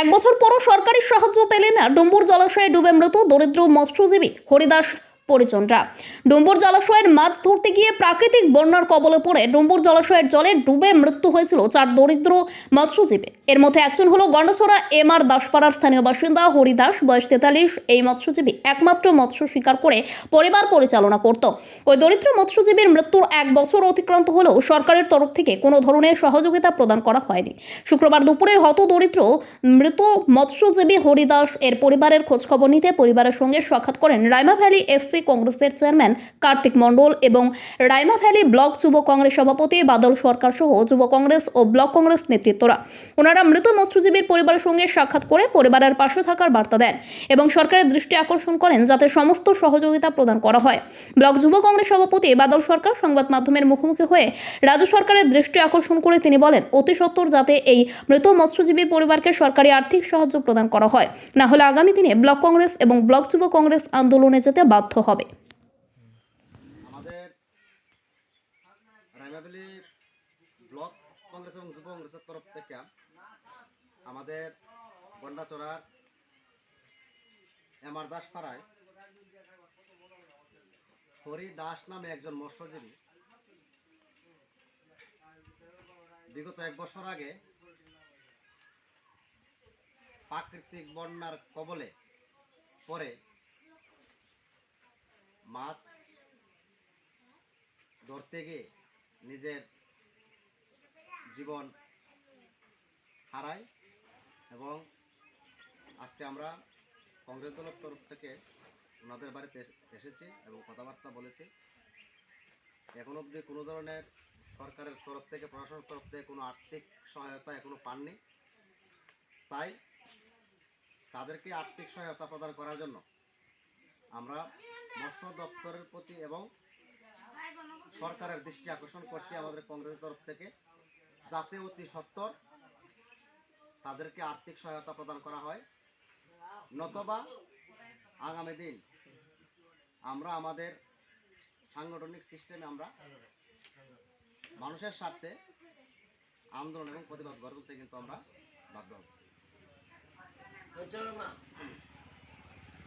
এক বছর পরও সরকারি সাহায্য পেলে না ডুম্বুর জলাশয়ে ডুবে মৃত দরিদ্র মৎস্যজীবী হরিদাস পরিচন্দ্রা। ডুম্বুর জলাশয়ের মাছ ধরতে গিয়ে প্রাকৃতিক বন্যার কবলে পড়ে ডুম্বুর জলাশয়ের জলে ডুবে মৃত্যু হয়েছিল চার দরিদ্র মৎস্যজীবী। এর মধ্যে একজন হলো গন্ডছড়া এম আর দাসপাড়ার স্থানীয় বাসিন্দা হরিদাস, বয়স তেতাল্লিশ। এই মৎস্যজীবী একমাত্র মৎস্য শিকার করে পরিবার পরিচালনা করত। ওই দরিদ্র মৎস্যজীবীর মৃত্যুর এক বছর অতিক্রান্ত হলেও সরকারের তরফ থেকে কোনো ধরনের সহযোগিতা প্রদান করা হয়নি। শুক্রবার দুপুরে হত দরিদ্র মৃত মৎস্যজীবী হরিদাস এর পরিবারের খোঁজখবর নিতে পরিবারের সঙ্গে সাক্ষাৎ করেন রাইমা ভ্যালি এফসি কংগ্রেসের চেয়ারম্যান কার্তিক মণ্ডল এবং রাইমা ভ্যালি ব্লক যুব কংগ্রেস সভাপতি বাদল সরকার সহ যুব কংগ্রেস ও ব্লক কংগ্রেস নেতৃত্বরা। ওনারা মৃত মৎস্যজীবীর পরিবারের সঙ্গে সাক্ষাৎ করে পরিবারের পাশে থাকার বার্তা দেন এবং সরকারের দৃষ্টি আকর্ষণ করেন যাতে সমস্ত সহযোগিতা প্রদান করা হয়। ব্লক যুব কংগ্রেস সভাপতি বাদল সরকার সংবাদ মাধ্যমের মুখোমুখি হয়ে রাজ্য সরকারের দৃষ্টি আকর্ষণ করে তিনি বলেন, অতি সত্বর যাতে এই মৃত মৎস্যজীবীর পরিবারকে সরকারি আর্থিক সাহায্য প্রদান করা হয়। না হলে আগামী দিনে ব্লক কংগ্রেস এবং ব্লক যুব কংগ্রেস আন্দোলনে যেতে বাধ্য হবে। ব্লক কংগ্রেস এবং যুব কংগ্রেসের তরফ থেকে আমাদের গন্ডাচড়ার এমআর দাস পাড়ায় হরি দাস নামে একজন মৎস্যজীবী বিগত এক বছর আগে প্রাকৃতিক বন্যার কবলে পরে মাছ ধরতে গিয়ে নিজের জীবন হারায় এবং আজকে আমরা কংগ্রেস দলের তরফ থেকে ওনাদের বাড়িতে এসেছি এবং কথাবার্তা বলেছি। এখন অবধি কোনো ধরনের সরকারের তরফ থেকে, প্রশাসনের তরফ থেকে কোনো আর্থিক সহায়তা এখনও পাননি। তাই তাদেরকে আর্থিক সহায়তা প্রদান করার জন্য আমরা মৎস্য দপ্তরের প্রতি এবং সরকারের দৃষ্টি আকর্ষণ করছি আমাদের কংগ্রেসের তরফ থেকে। যাতে অতি সত্বর তাদেরকে আর্থিক সহায়তা প্রদান করা হয়। নতবা আগামী দিন আমরা আমাদের সাংগঠনিক সিস্টেমে আমরা মানুষের স্বার্থে আন্দোলন এবং প্রতিবাদ গড়ে তুলতে কিন্তু আমরা বাধ্য হব।